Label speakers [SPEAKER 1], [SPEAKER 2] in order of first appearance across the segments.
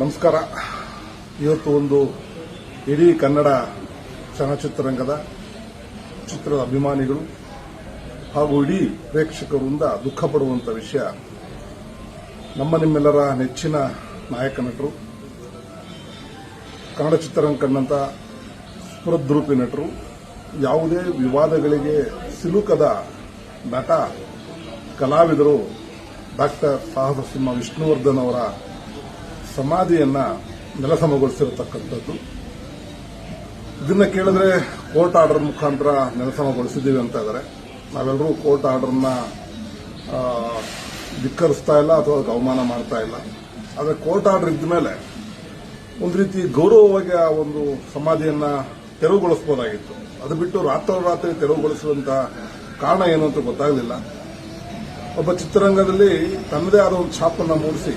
[SPEAKER 1] ನಮಸ್ಕಾರ. ಇವತ್ತು ಒಂದು ಇಡೀ ಕನ್ನಡ ಚಲನಚಿತ್ರರಂಗದ ಚಿತ್ರದ ಅಭಿಮಾನಿಗಳು ಹಾಗೂ ಇಡೀ ಪ್ರೇಕ್ಷಕರಿಂದ ದುಃಖ ಪಡುವಂಥ ವಿಷಯ ನಮ್ಮ ನಿಮ್ಮೆಲ್ಲರ ನೆಚ್ಚಿನ ನಾಯಕ ನಟರು, ಕನ್ನಡ ಚಿತ್ರರಂಗ ಕಂಡಂತಹ ಸ್ಪೃದ್ರೂಪಿ ನಟರು, ಯಾವುದೇ ವಿವಾದಗಳಿಗೆ ಸಿಲುಕದ ನಟ, ಕಲಾವಿದರು ಡಾಕ್ಟರ್ ಸಾಹಸ ಸಿಂಹ ವಿಷ್ಣುವರ್ಧನ್ ಅವರ ಸಮಾಧಿಯನ್ನ ನೆಲಸಮಗೊಳಿಸಿರತಕ್ಕಂಥದ್ದು. ಇದನ್ನ ಕೇಳಿದ್ರೆ ಕೋರ್ಟ್ ಆರ್ಡರ್ ಮುಖಾಂತರ ನೆಲಸಮಗೊಳಿಸಿದ್ದೀವಿ ಅಂತ ಇದ್ದಾರೆ ನಾವೆಲ್ಲರೂ ಕೋರ್ಟ್ ಆರ್ಡರ್ನ ಧಿಕ್ಕರಿಸ್ತಾ ಇಲ್ಲ ಅಥವಾ ಅದಕ್ಕೆ ಅವಮಾನ ಮಾಡ್ತಾ ಇಲ್ಲ. ಆದರೆ ಕೋರ್ಟ್ ಆರ್ಡರ್ ಇದ್ದ ಮೇಲೆ ಒಂದು ರೀತಿ ಗೌರವವಾಗಿ ಆ ಒಂದು ಸಮಾಧಿಯನ್ನ ತೆರವುಗೊಳಿಸಬಹುದಾಗಿತ್ತು ಅದು ಬಿಟ್ಟು ರಾತ್ರೋರಾತ್ರಿ ತೆರವುಗೊಳಿಸುವಂತ ಕಾರಣ ಏನು ಅಂತ ಗೊತ್ತಾಗಲಿಲ್ಲ. ಒಬ್ಬ ಚಿತ್ರರಂಗದಲ್ಲಿ ತನ್ನದೇ ಆದ ಒಂದು ಛಾಪನ್ನು ಮೂಡಿಸಿ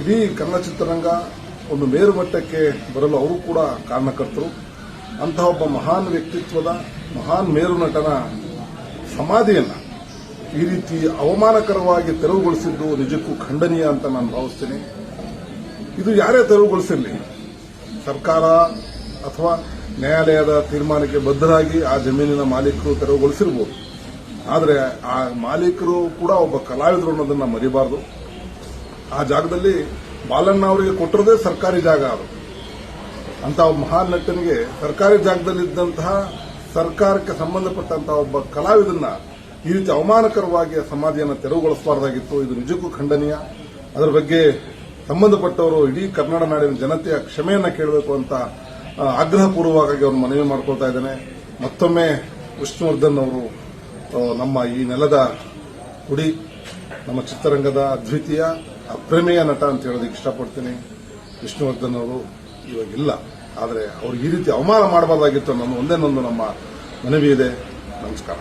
[SPEAKER 1] ಇಡೀ ಕನ್ನಡ ಚಿತ್ರರಂಗ ಒಂದು ಮೇರುಮಟ್ಟಕ್ಕೆ ಬರಲು ಅವರು ಕೂಡ ಕಾರಣಕರ್ತರು. ಅಂತಹ ಒಬ್ಬ ಮಹಾನ್ ವ್ಯಕ್ತಿತ್ವದ ಮಹಾನ್ ಮೇರು ನಟನ ಸಮಾಧಿಯನ್ನ ಈ ರೀತಿ ಅವಮಾನಕರವಾಗಿ ತೆರವುಗೊಳಿಸಿದ್ದು ನಿಜಕ್ಕೂ ಖಂಡನೀಯ ಅಂತ ನಾನು ಭಾವಿಸ್ತೇನೆ. ಇದು ಯಾರೇ ತೆರವುಗೊಳಿಸಿರಲಿ, ಸರ್ಕಾರ ಅಥವಾ ನ್ಯಾಯಾಲಯದ ತೀರ್ಮಾನಕ್ಕೆ ಬದ್ಧರಾಗಿ ಆ ಜಮೀನಿನ ಮಾಲೀಕರು ತೆರವುಗೊಳಿಸಿರಬಹುದು ಆದರೆ ಆ ಮಾಲೀಕರು ಕೂಡ ಒಬ್ಬ ಕಲಾವಿದರು ಅನ್ನೋದನ್ನ ಮರಿಬಾರದು. ಆ ಜಾಗದಲ್ಲಿ ಬಾಲಣ್ಣ ಅವರಿಗೆ ಕೊಟ್ಟಿರೋದೇ ಸರ್ಕಾರಿ ಜಾಗ ಅದು. ಅಂತ ಮಹಾನ್ ನಟನಿಗೆ ಸರ್ಕಾರಿ ಜಾಗದಲ್ಲಿದ್ದಂತಹ ಸರ್ಕಾರಕ್ಕೆ ಸಂಬಂಧಪಟ್ಟಂತಹ ಒಬ್ಬ ಕಲಾವಿದನ್ನ ಈ ರೀತಿ ಅವಮಾನಕರವಾಗಿ ಸಮಾಧಿಯನ್ನು ತೆರವುಗೊಳಿಸಬಾರ್ದಾಗಿತ್ತು. ಇದು ನಿಜಕ್ಕೂ ಖಂಡನೀಯ. ಅದರ ಬಗ್ಗೆ ಸಂಬಂಧಪಟ್ಟವರು ಇಡೀ ಕರ್ನಾಟಕ ನಾಡಿನ ಜನತೆಯ ಕ್ಷಮೆಯನ್ನ ಕೇಳಬೇಕು ಅಂತ ಆಗ್ರಹಪೂರ್ವಕವಾಗಿ ಅವರು ಮನವಿ ಮಾಡ್ಕೊಳ್ತಾ ಇದ್ದೇನೆ. ಮತ್ತೊಮ್ಮೆ ವಿಷ್ಣುವರ್ಧನ್ ಅವರು ನಮ್ಮ ಈ ನೆಲದ ಕುಡಿ ನಮ್ಮ ಚಿತ್ರರಂಗದ ಅದ್ವಿತೀಯ. ಅಪ್ರಮೇಯ ನಟ ಅಂತ ಹೇಳೋದಕ್ಕೆ ಇಷ್ಟಪಡ್ತೀನಿ. ವಿಷ್ಣುವರ್ಧನ್ ಅವರು ಇವಾಗ ಇಲ್ಲ ಆದರೆ ಅವ್ರಿಗೆ ಈ ರೀತಿ ಅವಮಾನ ಮಾಡಬಾರ್ದಾಗಿತ್ತು ಅನ್ನೋ ಒಂದೇ ಒಂದು ನಮ್ಮ ಮನವಿ ಇದೆ. ನಮಸ್ಕಾರ.